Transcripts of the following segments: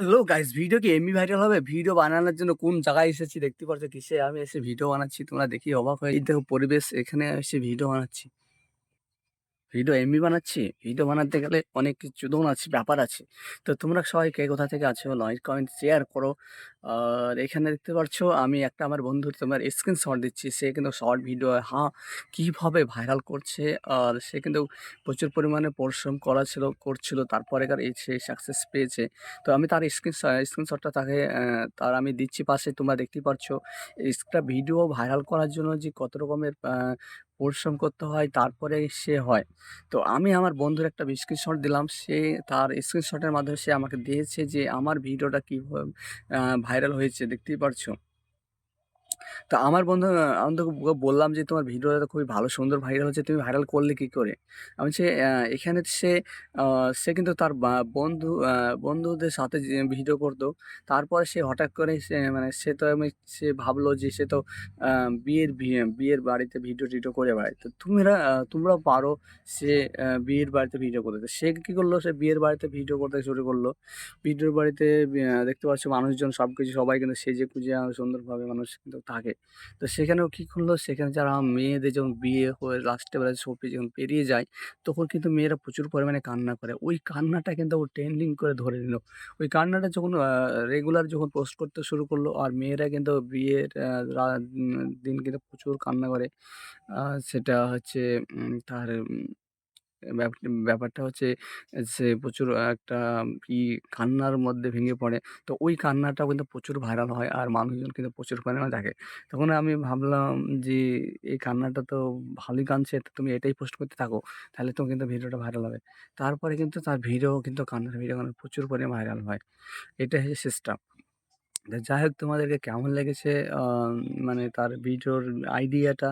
Hello guys video কি এমনি viral হবে? ভিডিও বানানোর জন্য কোন জায়গায় এসেছি দেখতে পাচ্ছ কিসে আমি এসে ভিডিও বানাচ্ছি তোমরা দেখি অবাক হয়ে দেখো পরিবেশ এখানে এসে ভিডিও বানাচ্ছি। ভিডিও এমনি বানাচ্ছি। ভিডিও বানাতে গেলে অনেক কিছু আছে ব্যাপার আছে। তো তোমরা সবাই কে কোথা থেকে আছো লাইক, কমেন্ট, শেয়ার করো। আর এখানে দেখতে পাচ্ছ আমি একটা আমার বন্ধুর তোমার স্ক্রিনশট দিচ্ছি। সে কিন্তু শর্ট ভিডিও হ্যাঁ, কীভাবে ভাইরাল করছে আর সে কিন্তু প্রচুর পরিমাণে পরিশ্রম করা ছিল করছিল তারপরেকার এই সে সাকসেস পেয়েছে। তো আমি তার স্ক্রিন স্ক্রিনশটটা তাকে তার আমি দিচ্ছি পাশে তোমরা দেখতে পারছ। একটা ভিডিও ভাইরাল করার জন্য যে কত রকমের পরিশ্রম করতে হয়, তারপরে সে হয়। তো আমি আমার বন্ধুর একটা স্ক্রিনশট দিলাম। সে তার স্ক্রিনশটের মাধ্যমে সে আমাকে দিয়েছে যে, আমার ভিডিওটা কীভাবে ভাইরাল হয়েছে, দেখতেই পারছ। তো আমার বন্ধু আমি ব বললাম যে, "তোমার ভিডিওটা তো খুবই ভালো সুন্দর ভাইরাল হচ্ছে। তুমি ভাইরাল করলে কি করে?" আমি সে এখানে সে সে কিন্তু তার বন্ধু বন্ধুদের সাথে ভিডিও করতো। তারপরে সে হঠাৎ করে সে মানে সে তো আমি সে ভাবলো যে সে তো বিয়ের বিয়ে বিয়ের বাড়িতে ভিডিও-টিডিও করে বেড়ায়। তো তুমিরা আ তোমরাও পারো সে বিয়ের বাড়িতে ভিডিও করতে। তো সে কী করল? সে বিয়ের বাড়িতে ভিডিও করতে শুরু করল। ভিডিওর বাড়িতে দেখতে পাচ্ছ মানুষজন সব কিছু সবাই কিন্তু সেজে-গুজে আ সুন্দরভাবে মানুষ কিন্তু থাকে। তো সেখানেও কী করল? সেখানে যারা মেয়েদের যখন বিয়ে হয়ে লাস্টে বেলায় ছবি যখন পেরিয়ে যায়, তখন কিন্তু মেয়েরা প্রচুর পরিমাণে কান্না করে। ওই কান্নাটা কিন্তু ও ট্রেন্ডিং করে ধরে নিল। ওই কান্নাটা যখন রেগুলার যখন পোস্ট করতে শুরু করল আর মেয়েরা কিন্তু বিয়ের দিন কিন্তু প্রচুর কান্না করে। সেটা হচ্ছে তার ব্যাপারটা হচ্ছে, সে প্রচুর একটা কি কান্নার মধ্যে ভেঙে পড়ে। তো ওই কান্নাটাও কিন্তু প্রচুর ভাইরাল হয় আর মানুষজন কিন্তু প্রচুর পরিমাণে দেখে। তখন আমি ভাবলাম যে, এই কান্নাটা তো ভালোই কাঁদছে তুমি এটাই পোস্ট করতে থাকো। তাহলে তো কিন্তু ভিডিওটা ভাইরাল হবে। তারপরে কিন্তু তার ভিডিও, কিন্তু কান্নার ভিডিও প্রচুর পরিমাণে ভাইরাল হয়। এটাই হচ্ছে সিস্টেম। যাই হোক তোমাদেরকে কেমন লেগেছে মানে তার ভিডিওর আইডিয়াটা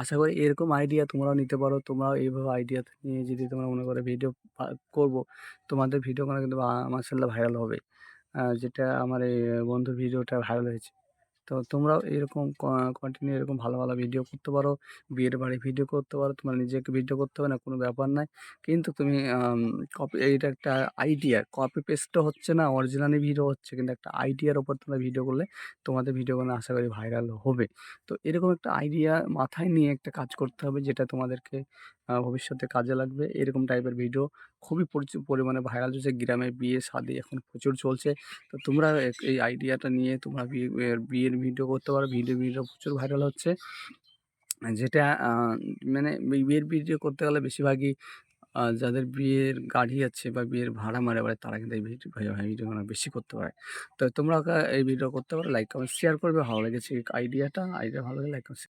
আশা করি এরকম আইডিয়া তোমরাও নিতে পারো। তোমরাও এইভাবে আইডিয়া নিয়ে যদি তোমরা মনে করো ভিডিও করব, তোমাদের ভিডিও করা কিন্তু মার্শাল্লাহ ভাইরাল হবে। যেটা আমার এই বন্ধুর ভিডিওটা ভাইরাল হয়েছে। তো তোমরাও এরকম কন্টিনিউ এরকম ভালো, ভালো ভিডিও করতে পারো। বিয়ের বাড়ি ভিডিও করতে পারো। তোমার নিজেকে ভিডিও করতে হবে না, কোনো ব্যাপার নাই। কিন্তু তুমি কপি এইটা একটা আইডিয়া। কপি পেস্টও হচ্ছে না, অরিজিনালি ভিডিও হচ্ছে। কিন্তু একটা আইডিয়ার ওপর তোমরা ভিডিও করলে তোমাদের ভিডিওগুলো আশা করি ভাইরাল হবে। তো এরকম একটা আইডিয়া মাথায় নিয়ে একটা কাজ করতে হবে যেটা তোমাদেরকে ভবিষ্যতে কাজে লাগবে। এরকম টাইপের ভিডিও খুবই প্রচুর পরিমাণে ভাইরাল হচ্ছে। গ্রামে বিয়ে-শাদী এখন প্রচুর চলছে। তো তোমরা এই আইডিয়াটা নিয়ে তোমরা বিয়ে বিয়ের ভিডিও করতে পারো। ভিডিও, ভিডিও প্রচুর ভাইরাল হচ্ছে। যেটা মানে বিয়ের ভিডিও করতে গেলে বেশিরভাগই যাদের বিয়ের গাড়ি আছে বা বিয়ের ভাড়া মারে বেড়ায় তারা কিন্তু এই ভিডিও ভিডিওগুলো বেশি করতে পারে। তো তোমরাও কা এই ভিডিও করতে পারো। লাইক, কমেন্ট, শেয়ার করবে। ভালো লেগেছে আইডিয়াটা। আইডিয়া ভালো লাগলে লাইক, কমেন্ট